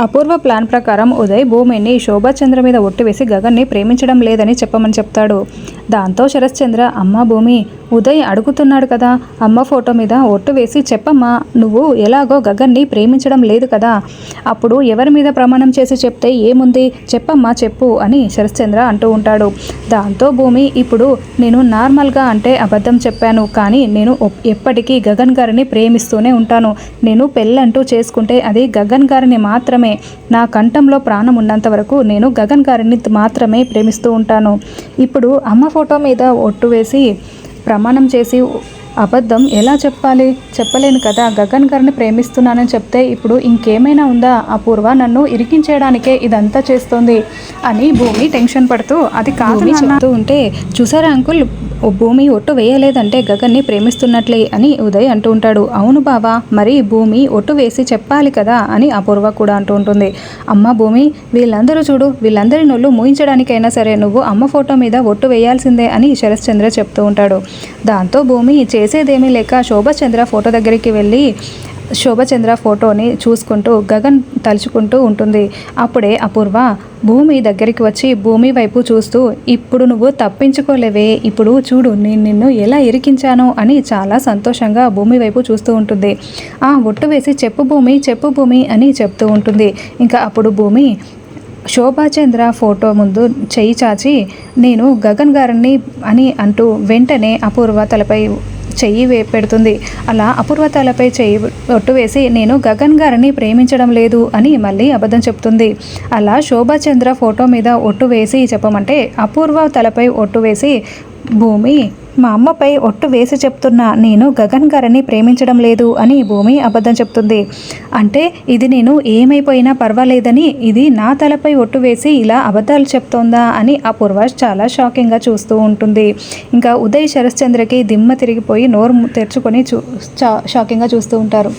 అపూర్వ plan ప్రకారం ఉదయ్ భూమిని శోభాచంద్ర మీద ఒట్టివేసి గగన్ని ప్రేమించడం లేదని చెప్పమని చెప్తాడు. దాంతో శరశ్చంద్ర అమ్మ భూమి ఉదయ్ అడుగుతున్నాడు కదా అమ్మ ఫోటో మీద ఒట్టు వేసి చెప్పమ్మా నువ్వు ఎలాగో గగన్ని ప్రేమించడం లేదు కదా అప్పుడు ఎవరి మీద ప్రమాణం చేసి చెప్తే ఏముంది చెప్పమ్మా చెప్పు అని శరశ్చంద్ర అంటూ ఉంటాడు. దాంతో భూమి ఇప్పుడు నేను నార్మల్గా అంటే అబద్ధం చెప్పాను కానీ నేను ఎప్పటికీ గగన్ గారిని ప్రేమిస్తూనే ఉంటాను. నేను పెళ్ళంటూ చేసుకుంటే అది గగన్ గారిని మాత్రమే. నా కంఠంలో ప్రాణం ఉన్నంత వరకు నేను గగన్ గారిని మాత్రమే ప్రేమిస్తూ ఉంటాను. ఇప్పుడు అమ్మ ఫోటో మీద ఒట్టు వేసి ప్రమాణం చేసి అబద్ధం ఎలా చెప్పాలి? చెప్పలేను కదా. గగన్ గారిని ప్రేమిస్తున్నానని చెప్తే ఇప్పుడు ఇంకేమైనా ఉందా? అపూర్వ నన్ను ఇరికించేయడానికే ఇదంతా చేస్తోంది అని భూమి టెన్షన్ పడుతూ అది కాదు నాన్న." చెప్తూ ఉంటే చూసారా అంకుల్? ఓ భూమి ఒట్టు వేయలేదంటే గగన్ని ప్రేమిస్తున్నట్లే అని ఉదయ్ అంటూ ఉంటాడు. అవును బావా మరి భూమి ఒట్టు వేసి చెప్పాలి కదా అని అపూర్వ కూడా అంటూ ఉంటుంది. అమ్మ భూమి వీళ్ళందరూ చూడు వీళ్ళందరి నొళ్ళు మూయించడానికైనా సరే నువ్వు అమ్మ ఫోటో మీద ఒట్టు వేయాల్సిందే అని శరశ్చంద్ర చెప్తూ ఉంటాడు. దాంతో భూమి చేసేదేమీ లేక శోభచంద్ర ఫోటో దగ్గరికి వెళ్ళి శోభచంద్ర ఫోటోని చూసుకుంటూ గగన్ తలుచుకుంటూ ఉంటుంది. అప్పుడే అపూర్వ భూమి దగ్గరికి వచ్చి భూమి వైపు చూస్తూ ఇప్పుడు నువ్వు తప్పించుకోలేవే ఇప్పుడు చూడు నేను నిన్ను ఎలా ఇరికించాను అని చాలా సంతోషంగా భూమి వైపు చూస్తూ ఉంటుంది. ఆ ఒట్టు వేసి చెప్పు భూమి చెప్పు భూమి అని చెప్తూ ఉంటుంది. ఇంకా అప్పుడు భూమి శోభాచంద్ర ఫోటో ముందు చేయి చాచి నేను గగన్ గారిని అని అంటూ వెంటనే అపూర్వ తలపై చెయ్యి పెడుతుంది. అలా అపూర్వ తలపై చెయ్యి ఒట్టు వేసి నేను గగన్ గారిని ప్రేమించడం లేదు అని మళ్ళీ అబద్ధం చెప్తుంది. అలా శోభాచంద్ర ఫోటో మీద ఒట్టు వేసి చెప్పమంటే అపూర్వ తలపై ఒట్టు వేసి భూమి మా అమ్మపై ఒట్టు వేసి చెప్తున్నా నేను గగన్ గారిని ప్రేమించడం లేదు అని భూమి అబద్ధం చెప్తుంది. అంటే ఇది నేను ఏమైపోయినా పర్వాలేదని ఇది నా తలపై ఒట్టు వేసి ఇలా అబద్ధాలు చెప్తోందా అని అపూర్వ చాలా షాకింగ్గా చూస్తూ ఉంటుంది. ఇంకా ఉదయ్ శరశ్చంద్రకి దిమ్మ తిరిగిపోయి నోరు తెరుచుకొని చూ షాకింగ్గా చూస్తూ ఉంటారు.